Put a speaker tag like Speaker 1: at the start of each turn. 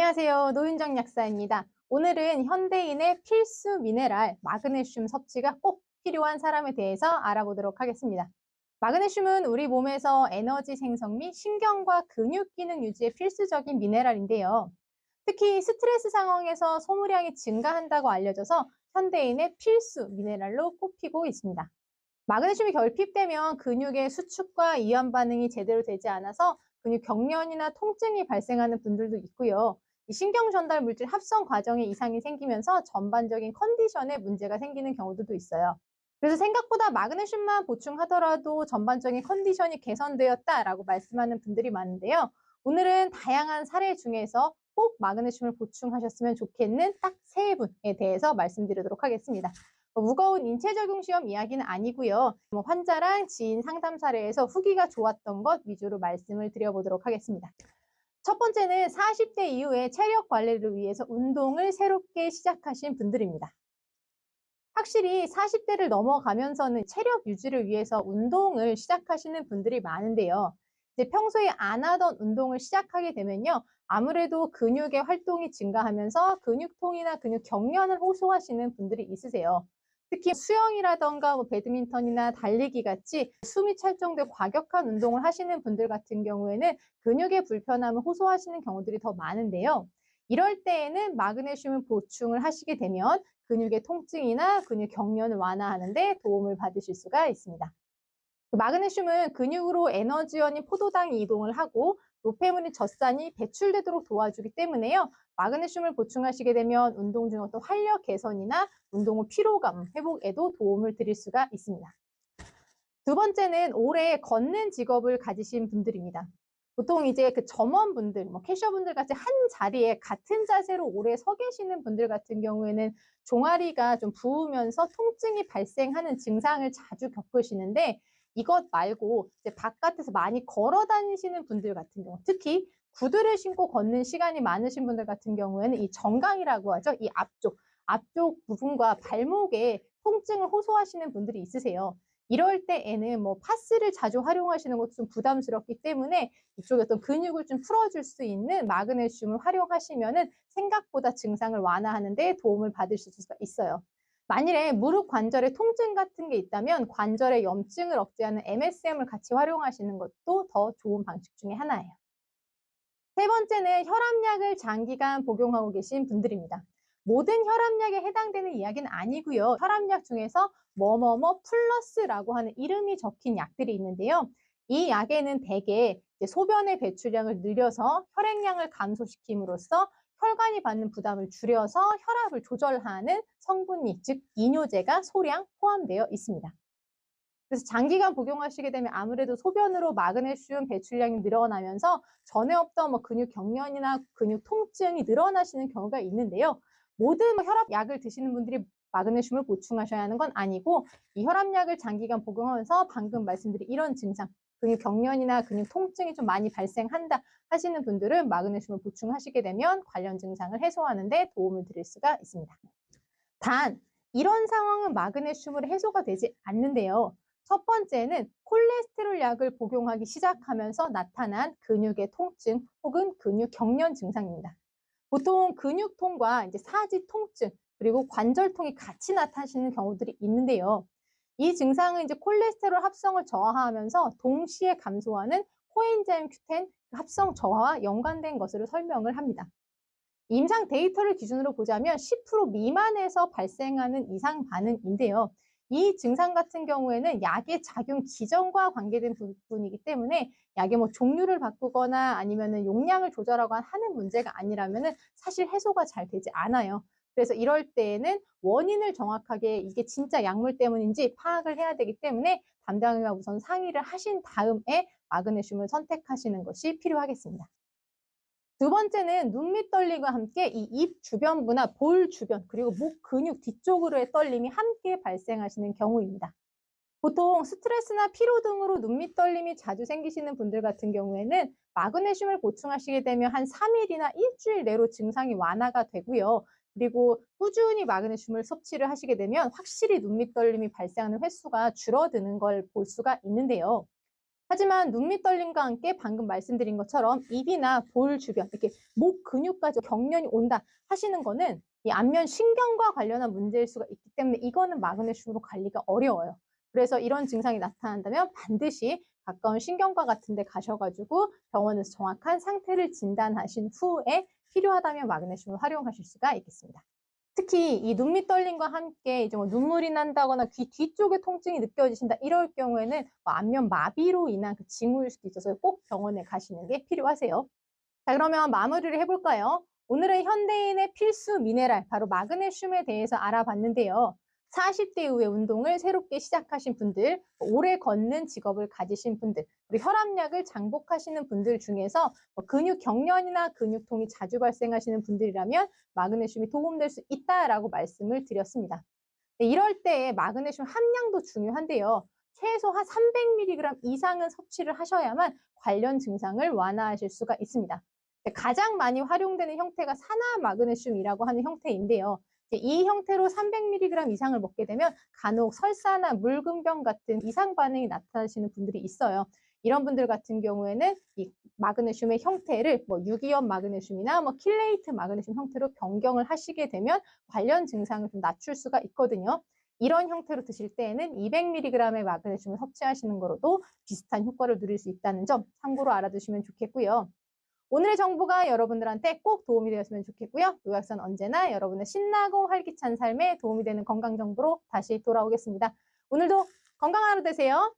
Speaker 1: 안녕하세요. 노윤정 약사입니다. 오늘은 현대인의 필수 미네랄 마그네슘 섭취가 꼭 필요한 사람에 대해서 알아보도록 하겠습니다. 마그네슘은 우리 몸에서 에너지 생성 및 신경과 근육 기능 유지에 필수적인 미네랄인데요. 특히 스트레스 상황에서 소모량이 증가한다고 알려져서 현대인의 필수 미네랄로 꼽히고 있습니다. 마그네슘이 결핍되면 근육의 수축과 이완 반응이 제대로 되지 않아서 근육 경련이나 통증이 발생하는 분들도 있고요. 이 신경 전달 물질 합성 과정에 이상이 생기면서 전반적인 컨디션에 문제가 생기는 경우들도 있어요. 그래서 생각보다 마그네슘만 보충하더라도 전반적인 컨디션이 개선되었다라고 말씀하는 분들이 많은데요. 오늘은 다양한 사례 중에서 꼭 마그네슘을 보충하셨으면 좋겠는 딱 세 분에 대해서 말씀드리도록 하겠습니다. 뭐 무거운 인체 적용 시험 이야기는 아니고요. 뭐 환자랑 지인 상담 사례에서 후기가 좋았던 것 위주로 말씀을 드려보도록 하겠습니다. 첫 번째는 40대 이후에 체력 관리를 위해서 운동을 새롭게 시작하신 분들입니다. 확실히 40대를 넘어가면서는 체력 유지를 위해서 운동을 시작하시는 분들이 많은데요. 이제 평소에 안 하던 운동을 시작하게 되면요. 아무래도 근육의 활동이 증가하면서 근육통이나 근육 경련을 호소하시는 분들이 있으세요. 특히 수영이라던가 뭐 배드민턴이나 달리기 같이 숨이 찰정되고 과격한 운동을 하시는 분들 같은 경우에는 근육의 불편함을 호소하시는 경우들이 더 많은데요. 이럴 때에는 마그네슘을 보충을 하시게 되면 근육의 통증이나 근육 경련을 완화하는 데 도움을 받으실 수가 있습니다. 그 마그네슘은 근육으로 에너지원인 포도당이 이동을 하고 노폐물인 젖산이 배출되도록 도와주기 때문에요. 마그네슘을 보충하시게 되면 운동 중 어떤 활력 개선이나 운동 후 피로감 회복에도 도움을 드릴 수가 있습니다. 두 번째는 오래 걷는 직업을 가지신 분들입니다. 보통 이제 그 점원분들, 뭐 캐셔분들 같이 한 자리에 같은 자세로 오래 서 계시는 분들 같은 경우에는 종아리가 좀 부으면서 통증이 발생하는 증상을 자주 겪으시는데 이것 말고 이제 바깥에서 많이 걸어 다니시는 분들 같은 경우 특히 구두를 신고 걷는 시간이 많으신 분들 같은 경우에는 이 정강이라고 하죠. 이 앞쪽, 앞쪽 부분과 발목에 통증을 호소하시는 분들이 있으세요. 이럴 때에는 뭐 파스를 자주 활용하시는 것도 좀 부담스럽기 때문에 이쪽에 어떤 근육을 좀 풀어줄 수 있는 마그네슘을 활용하시면은 생각보다 증상을 완화하는데 도움을 받으실 수가 있어요. 만일에 무릎 관절에 통증 같은 게 있다면 관절의 염증을 억제하는 MSM을 같이 활용하시는 것도 더 좋은 방식 중에 하나예요. 세 번째는 혈압약을 장기간 복용하고 계신 분들입니다. 모든 혈압약에 해당되는 이야기는 아니고요. 혈압약 중에서 뭐뭐뭐 플러스라고 하는 이름이 적힌 약들이 있는데요. 이 약에는 대개 소변의 배출량을 늘려서 혈액량을 감소시킴으로써 혈관이 받는 부담을 줄여서 혈압을 조절하는 성분이 즉 이뇨제가 소량 포함되어 있습니다. 그래서 장기간 복용하시게 되면 아무래도 소변으로 마그네슘 배출량이 늘어나면서 전에 없던 뭐 근육 경련이나 근육 통증이 늘어나시는 경우가 있는데요. 모든 뭐 혈압약을 드시는 분들이 마그네슘을 보충하셔야 하는 건 아니고 이 혈압약을 장기간 복용하면서 방금 말씀드린 이런 증상 근육 경련이나 근육 통증이 좀 많이 발생한다 하시는 분들은 마그네슘을 보충하시게 되면 관련 증상을 해소하는 데 도움을 드릴 수가 있습니다. 단 이런 상황은 마그네슘으로 해소가 되지 않는데요. 첫 번째는 콜레스테롤 약을 복용하기 시작하면서 나타난 근육의 통증 혹은 근육 경련 증상입니다. 보통 근육통과 이제 사지 통증 그리고 관절통이 같이 나타나시는 경우들이 있는데요. 이 증상은 이제 콜레스테롤 합성을 저하하면서 동시에 감소하는 코엔자임 큐텐 합성 저하와 연관된 것으로 설명을 합니다. 임상 데이터를 기준으로 보자면 10% 미만에서 발생하는 이상 반응인데요. 이 증상 같은 경우에는 약의 작용 기전과 관계된 부분이기 때문에 약의 뭐 종류를 바꾸거나 아니면 용량을 조절하거나 하는 문제가 아니라면 사실 해소가 잘 되지 않아요. 그래서 이럴 때에는 원인을 정확하게 이게 진짜 약물 때문인지 파악을 해야 되기 때문에 담당의와 우선 상의를 하신 다음에 마그네슘을 선택하시는 것이 필요하겠습니다. 두 번째는 눈밑 떨림과 함께 이 입 주변부나 볼 주변 그리고 목 근육 뒤쪽으로의 떨림이 함께 발생하시는 경우입니다. 보통 스트레스나 피로 등으로 눈밑 떨림이 자주 생기시는 분들 같은 경우에는 마그네슘을 보충하시게 되면 한 3일이나 일주일 내로 증상이 완화가 되고요. 그리고 꾸준히 마그네슘을 섭취를 하시게 되면 확실히 눈밑 떨림이 발생하는 횟수가 줄어드는 걸 볼 수가 있는데요. 하지만 눈밑 떨림과 함께 방금 말씀드린 것처럼 입이나 볼 주변, 이렇게 목 근육까지 경련이 온다 하시는 거는 이 안면 신경과 관련한 문제일 수가 있기 때문에 이거는 마그네슘으로 관리가 어려워요. 그래서 이런 증상이 나타난다면 반드시 가까운 신경과 같은 데 가셔가지고 병원에서 정확한 상태를 진단하신 후에 필요하다면 마그네슘을 활용하실 수가 있겠습니다. 특히 이 눈밑 떨림과 함께 이제 뭐 눈물이 난다거나 귀 뒤쪽에 통증이 느껴지신다 이럴 경우에는 뭐 안면 마비로 인한 그 징후일 수도 있어서 꼭 병원에 가시는 게 필요하세요. 자 그러면 마무리를 해볼까요? 오늘은 현대인의 필수 미네랄 바로 마그네슘에 대해서 알아봤는데요. 40대 이후의 운동을 새롭게 시작하신 분들, 오래 걷는 직업을 가지신 분들, 그리고 혈압약을 장복하시는 분들 중에서 뭐 근육 경련이나 근육통이 자주 발생하시는 분들이라면 마그네슘이 도움될 수 있다라고 말씀을 드렸습니다. 네, 이럴 때 마그네슘 함량도 중요한데요. 최소 한 300mg 이상은 섭취를 하셔야만 관련 증상을 완화하실 수가 있습니다. 네, 가장 많이 활용되는 형태가 산화 마그네슘이라고 하는 형태인데요. 이 형태로 300mg 이상을 먹게 되면 간혹 설사나 물금병 같은 이상 반응이 나타나시는 분들이 있어요. 이런 분들 같은 경우에는 이 마그네슘의 형태를 뭐 유기염 마그네슘이나 뭐 킬레이트 마그네슘 형태로 변경을 하시게 되면 관련 증상을 좀 낮출 수가 있거든요. 이런 형태로 드실 때에는 200mg의 마그네슘을 섭취하시는 거로도 비슷한 효과를 누릴 수 있다는 점 참고로 알아두시면 좋겠고요. 오늘의 정보가 여러분들한테 꼭 도움이 되었으면 좋겠고요. 노약선 언제나 여러분의 신나고 활기찬 삶에 도움이 되는 건강 정보로 다시 돌아오겠습니다. 오늘도 건강한 하루 되세요.